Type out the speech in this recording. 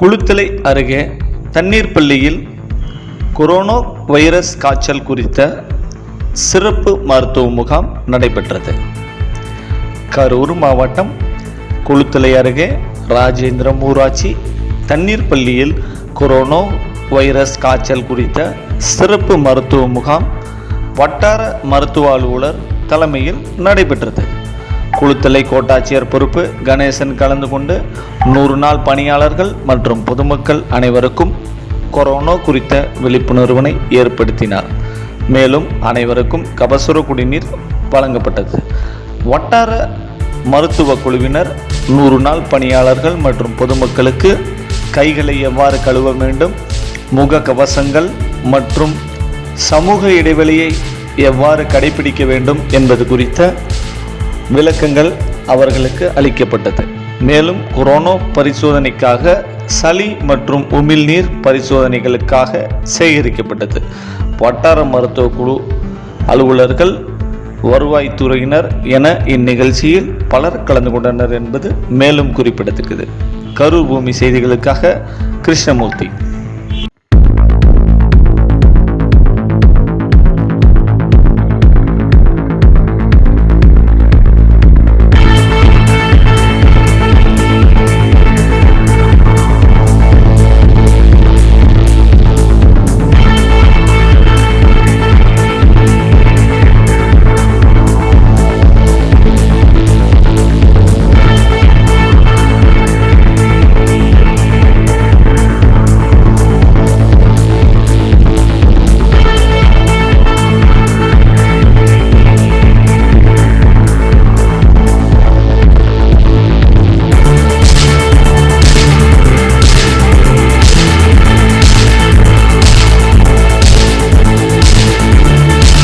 குளுத்தலை அருகே தண்ணீர் பள்ளியில் கொரோனா வைரஸ் காய்ச்சல் குறித்த சிறப்பு மருத்துவ முகாம் நடைபெற்றது. கரூர் மாவட்டம் குளுத்தலை அருகே ராஜேந்திரம் ஊராட்சி தண்ணீர் பள்ளியில் கொரோனா வைரஸ் காய்ச்சல் குறித்த சிறப்பு மருத்துவ முகாம் வட்டார மருத்துவ அலுவலர் தலைமையில் நடைபெற்றது. குளுத்தலை கோட்டாட்சியர் பொறுப்பு கணேசன் கலந்து கொண்டு நூறு நாள் பணியாளர்கள் மற்றும் பொதுமக்கள் அனைவருக்கும் கொரோனா குறித்த விழிப்புணர்வினை ஏற்படுத்தினார். மேலும் அனைவருக்கும் கபசுர குடிநீர் வழங்கப்பட்டது. வட்டார மருத்துவ குழுவினர் நூறு நாள் பணியாளர்கள் மற்றும் பொதுமக்களுக்கு கைகளை எவ்வாறு கழுவ வேண்டும் முக கவசங்கள் மற்றும் சமூக இடைவெளியை எவ்வாறு கடைபிடிக்க வேண்டும் என்பது குறித்த விளக்கங்கள் அவர்களுக்கு அளிக்கப்பட்டது. மேலும் கொரோனா பரிசோதனைக்காக சளி மற்றும் உமிழ்நீர் பரிசோதனைகளுக்காக சேகரிக்கப்பட்டது. வட்டார மருத்துவ குழு அலுவலர்கள் வருவாய்த்துறையினர் என இந்நிகழ்ச்சியில் பலர் கலந்து கொண்டனர் என்பது மேலும் குறிப்பிடத்தக்கது. கரூர் பூமி செய்திகளுக்காக கிருஷ்ணமூர்த்தி.